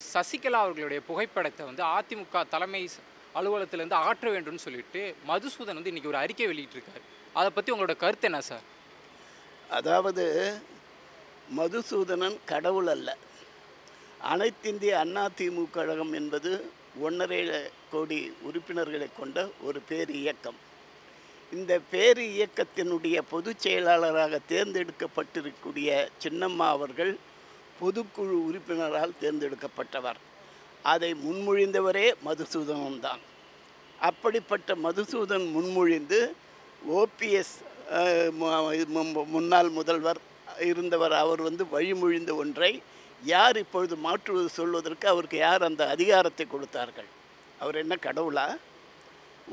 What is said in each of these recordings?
சசிகலா அவர்களுடைய புகைப்படத்தை வந்து அதிமுக தலைமை அலுவலகத்திலேருந்து அகற்ற வேண்டும்னு சொல்லிட்டு மதுசூதன் வந்து இன்னைக்கு ஒரு அறிக்கை வெளியிட்டிருக்காரு. அதை பற்றி உங்களோட கருத்து என்ன சார்? அதாவது மதுசூதனன் கடவுள் அல்ல. அனைத்திந்திய அண்ணா திமுக கழகம் என்பது ஒன்றரை கோடி உறுப்பினர்களை கொண்ட ஒரு பேர் இயக்கம். இந்த பேர் இயக்கத்தினுடைய பொதுச் செயலாளராக தேர்ந்தெடுக்கப்பட்டிருக்கக்கூடிய சின்னம்மா அவர்கள் பொதுக்குழு உறுப்பினரால் தேர்ந்தெடுக்கப்பட்டவர். அதை முன்மொழிந்தவரே மதுசூதனும் தான். அப்படிப்பட்ட மதுசூதன் முன்மொழிந்து ஓபிஎஸ் முன்னாள் முதல்வர் இருந்தவர் அவர் வந்து வழிமொழிந்த ஒன்றை யார் இப்பொழுது மாற்றுவது சொல்வதற்கு அவருக்கு யார் அந்த அதிகாரத்தை கொடுத்தார்கள்? அவர் என்ன கடவுளா?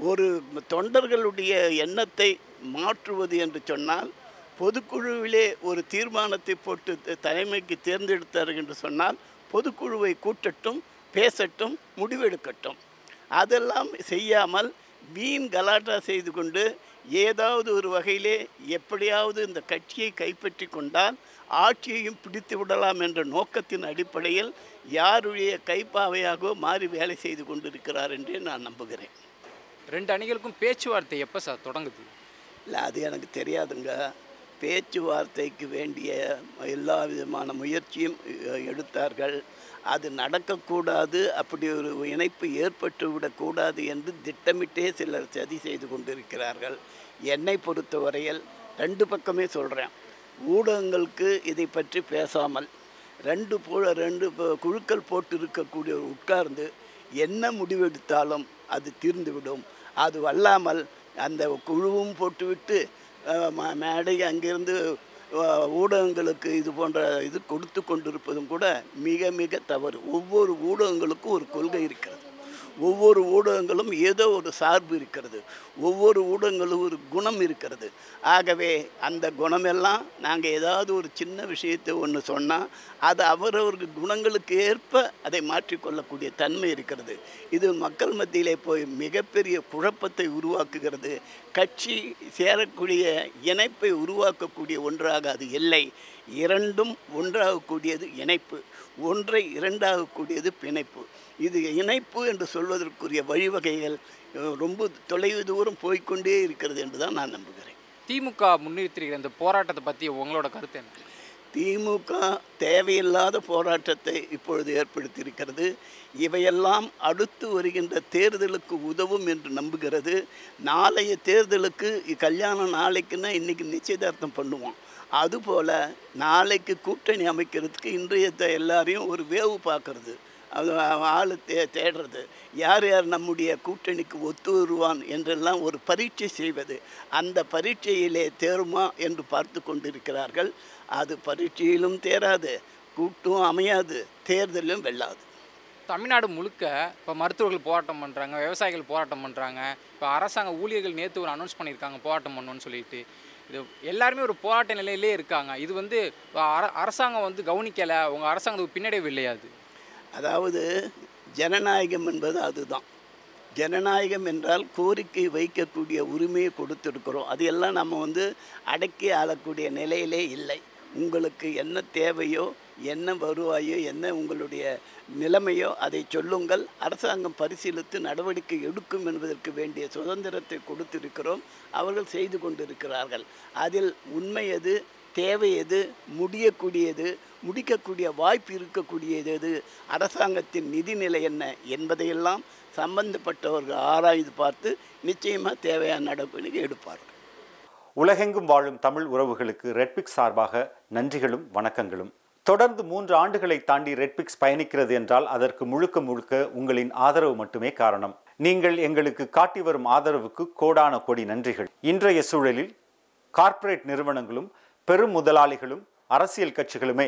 ஒரு தொண்டர்களுடைய எண்ணத்தை மாற்றுவது என்று சொன்னால் பொதுக்குழுவிலே ஒரு தீர்மானத்தை போட்டு தலைமைக்கு தேர்ந்தெடுத்தார்கள் என்று சொன்னால் பொதுக்குழுவை கூட்டட்டும் பேசட்டும் முடிவெடுக்கட்டும். அதெல்லாம் செய்யாமல் வீண் கலாட்டா செய்து கொண்டு ஏதாவது ஒரு வகையிலே எப்படியாவது இந்த கட்சியை கைப்பற்றி கொண்டால் ஆட்சியையும் பிடித்து விடலாம் என்ற நோக்கத்தின் அடிப்படையில் யாருடைய கைப்பாவையாகவோ மாறி வேலை செய்து கொண்டிருக்கிறார் என்றே நான் நம்புகிறேன். ரெண்டு அணிகளுக்கும் பேச்சுவார்த்தை எப்போ சார் தொடங்குது? இல்லை அது எனக்கு தெரியாதுங்க. பேச்சுவார்த்தைக்கு வேண்டிய எல்லா விதமான முயற்சியும் எடுத்தார்கள். அது நடக்கக்கூடாது அப்படி ஒரு இணைப்பு ஏற்பட்டுவிடக்கூடாது என்று திட்டமிட்டே சிலர் சதி செய்து கொண்டிருக்கிறார்கள். என்னை பொறுத்தவரையில் ரெண்டு பக்கமே சொல்கிறேன் ஊடகங்களுக்கு இதை பற்றி பேசாமல் ரெண்டு போ ரெண்டு குழுக்கள் போட்டு இருக்கக்கூடிய உட்கார்ந்து என்ன முடிவெடுத்தாலும் அது தீர்ந்துவிடும். அது அல்லாமல் அந்த குழுவும் போட்டுவிட்டு அஹ், மேடை அங்கிருந்து ஊடகங்களுக்கு இது போன்ற இது கொடுத்து கொண்டிருப்பதும் கூட மிக மிக தவறு. ஒவ்வொரு ஊடகங்களுக்கும் ஒரு கொள்கை இருக்கிறது. ஒவ்வொரு ஊடகங்களும் ஏதோ ஒரு சார்பு இருக்கிறது. ஒவ்வொரு ஊடகங்களும் ஒரு குணம் இருக்கிறது. ஆகவே அந்த குணமெல்லாம் நாங்கள் ஏதாவது ஒரு சின்ன விஷயத்தை ஒன்று சொன்னால் அது அவரவருக்கு குணங்களுக்கு ஏற்ப அதை மாற்றிக்கொள்ளக்கூடிய தன்மை இருக்கிறது. இது மக்கள் மத்தியிலே போய் மிகப்பெரிய குழப்பத்தை உருவாக்குகிறது. கட்சி சேரக்கூடிய இணைப்பை உருவாக்கக்கூடிய ஒன்றாக அது இல்லை. இரண்டும் ஒன்றாகக்கூடியது இணைப்பு. ஒன்றை இரண்டாகக்கூடியது பிணைப்பு. இது இணைப்பு என்று சொல்வதற்குரிய வழிவகைகள் ரொம்ப தொலைவு தூரம் போய்க்கொண்டே இருக்கிறது என்று தான் நான் நம்புகிறேன். திமுக முன்னிறுத்திருக்கிற இந்த போராட்டத்தை பற்றி உங்களோட கருத்து என்ன? திமுக தேவையில்லாத போராட்டத்தை இப்பொழுது ஏற்படுத்தியிருக்கிறது. இவையெல்லாம் அடுத்து வருகின்ற தேர்தலுக்கு உதவும் என்று நம்புகிறது. நாளைய தேர்தலுக்கு கல்யாணம் நாளைக்குன்னா இன்றைக்கி நிச்சயதார்த்தம் பண்ணுவோம். அதுபோல் நாளைக்கு கூட்டணி அமைக்கிறதுக்கு இன்றைய எல்லாரையும் ஒரு வேவு பார்க்கறது. அது ஆள் தே தேடுறது. யார் யார் நம்முடைய கூட்டணிக்கு ஒத்து வருவான் என்றெல்லாம் ஒரு பரீட்சை செய்வது. அந்த பரீட்சையிலே தேருமா என்று பார்த்து கொண்டிருக்கிறார்கள். அது பரீட்சையிலும் தேராது. கூட்டும் அமையாது. தேர்தலும் வெல்லாது. தமிழ்நாடு முழுக்க இப்போ மருத்துவர்கள் போராட்டம் பண்ணுறாங்க விவசாயிகள் போராட்டம் பண்ணுறாங்க இப்போ அரசாங்க ஊழியர்கள் நேற்று ஒரு அனௌன்ஸ் பண்ணியிருக்காங்க போராட்டம் பண்ணணும்னு சொல்லிட்டு. இது எல்லாருமே ஒரு போராட்ட நிலையிலே இருக்காங்க. இது வந்து அர அரசாங்கம் வந்து கவனிக்கலை. உங்கள் அரசாங்கத்துக்கு பின்னடைவு இல்லையாது அதாவது ஜனநாயகம் என்பது அதுதான். ஜனநாயகம் என்றால் கோரிக்கை வைக்கக்கூடிய உரிமையை கொடுத்துருக்கிறோம். அது எல்லாம் நம்ம வந்து அடக்கி ஆளக்கூடிய நிலையிலே இல்லை. உங்களுக்கு என்ன தேவையோ என்ன வருவாயோ என்ன உங்களுடைய நிலைமையோ அதை சொல்லுங்கள். அரசாங்கம் பரிசீலித்து நடவடிக்கை எடுக்கும் என்பதற்கு வேண்டிய சுதந்திரத்தை கொடுத்திருக்கிறோம். அவர்கள் செய்து கொண்டிருக்கிறார்கள். அதில் உண்மை எது தேவை எது முடியக்கூடியது முடிக்கக்கூடிய வாய்ப்பு இருக்கக்கூடியது எது? அரசாங்கத்தின் நிதிநிலை என்ன என்பதையெல்லாம் சம்பந்தப்பட்டவர்கள் ஆராய்ந்து பார்த்து நிச்சயமாக தேவையான நடவடிக்கை எடுப்பார்கள். உலகெங்கும் வாழும் தமிழ் உறவுகளுக்கு ரெட்பிக்ஸ் சார்பாக நன்றிகளும் வணக்கங்களும். தொடர்ந்து மூன்று ஆண்டுகளை தாண்டி ரெட்பிக்ஸ் பயணிக்கிறது என்றால் அதற்கு முழுக்க முழுக்க உங்களின் ஆதரவு மட்டுமே காரணம். நீங்கள் எங்களுக்கு காட்டி வரும் ஆதரவுக்கு கோடான கோடி நன்றிகள். இன்றைய சூழலில் கார்ப்பரேட் நிறுவனங்களும் பெரும் முதலாளிகளும் அரசியல் கட்சிகளுமே